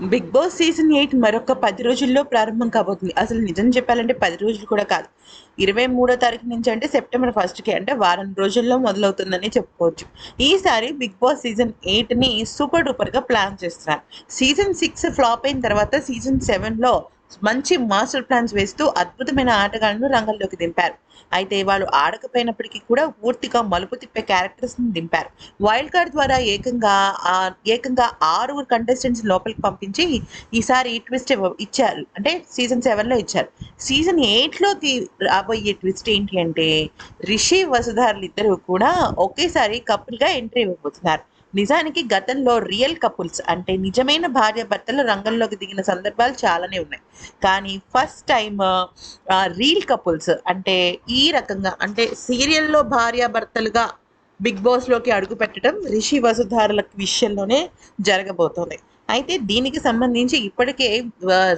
Big Boss season eight మరొక పది రోజుల్లో ప్రారంభం కాబోతుంది. అసలు నిజం చెప్పాలంటే పది రోజులు కూడా కాదు. ఇరవై మూడో తారీఖు నుంచి అంటే సెప్టెంబర్ ఫస్ట్కి అంటే వారం రోజుల్లో మొదలవుతుందని చెప్పుకోవచ్చు. ఈసారి బిగ్ బాస్ సీజన్ ఎయిట్ని సూపర్ డూపర్గా ప్లాన్ చేస్తున్నారు. సీజన్ సిక్స్ ఫ్లాప్ అయిన తర్వాత సీజన్ సెవెన్లో మంచి మాస్టర్ ప్లాన్స్ వేస్తూ అద్భుతమైన ఆటగాళ్ళను రంగంలోకి దింపారు. అయితే వాళ్ళు ఆడకపోయినప్పటికీ కూడా పూర్తిగా మలుపు తిప్పే క్యారెక్టర్స్ని దింపారు. వైల్డ్ కార్డ్ ద్వారా ఏకంగా ఏకంగా ఆరుగురు కంటెస్టెంట్స్ లోపలికి పంపించి ఈసారి ట్విస్ట్ ఇచ్చారు. అంటే సీజన్ సెవెన్లో ఇచ్చారు. సీజన్ ఎయిట్లోకి రాబోయే ట్విస్ట్ ఏంటి అంటే రిషి వసుధారులు ఇద్దరు కూడా ఒకేసారి కపుల్గా ఎంట్రీ ఇవ్వబోతున్నారు. నిజానికి గతంలో రియల్ కపుల్స్ అంటే నిజమైన భార్య భర్తలు రంగంలోకి దిగిన సందర్భాలు చాలానే ఉన్నాయి. కానీ ఫస్ట్ టైం రీల్ కపుల్స్ అంటే ఈ రకంగా అంటే సీరియల్లో భార్య భర్తలుగా బిగ్ బాస్లోకి అడుగు పెట్టడం రిషి వసుధారుల విషయంలోనే జరగబోతోంది. అయితే దీనికి సంబంధించి ఇప్పటికే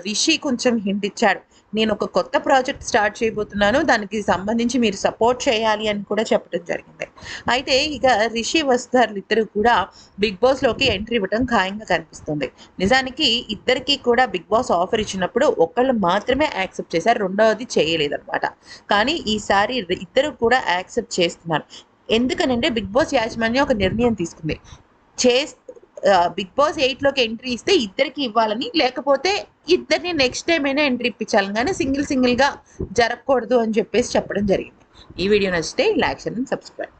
రిషి కొంచెం హింట్ ఇచ్చాడు. నేను ఒక కొత్త ప్రాజెక్ట్ స్టార్ట్ చేయబోతున్నాను దానికి సంబంధించి మీరు సపోర్ట్ చేయాలి అని కూడా చెప్పడం జరిగింది. అయితే ఇక రిషి వసుధారులు ఇద్దరు కూడా బిగ్ బాస్లోకి ఎంట్రీ ఇవ్వడం ఖాయంగా కనిపిస్తుంది. నిజానికి ఇద్దరికీ కూడా బిగ్ బాస్ ఆఫర్ ఇచ్చినప్పుడు ఒకళ్ళు మాత్రమే యాక్సెప్ట్ చేశారు రెండవది చేయలేదన్నమాట. కానీ ఈసారి ఇద్దరు కూడా యాక్సెప్ట్ చేస్తున్నారు. ఎందుకనంటే బిగ్ బాస్ యాజమాన్యం ఒక నిర్ణయం తీసుకుంది. చే బిగ్ బాస్ ఎయిట్లోకి ఎంట్రీ ఇస్తే ఇద్దరికి ఇవ్వాలని లేకపోతే ఇద్దరిని నెక్స్ట్ టైం అయినా ఎంట్రీ ఇప్పించాలని కానీ సింగిల్ సింగిల్గా జరగకూడదు అని చెప్పేసి చెప్పడం జరిగింది. ఈ వీడియో నచ్చితే లైక్ చేయండి సబ్స్క్రైబ్.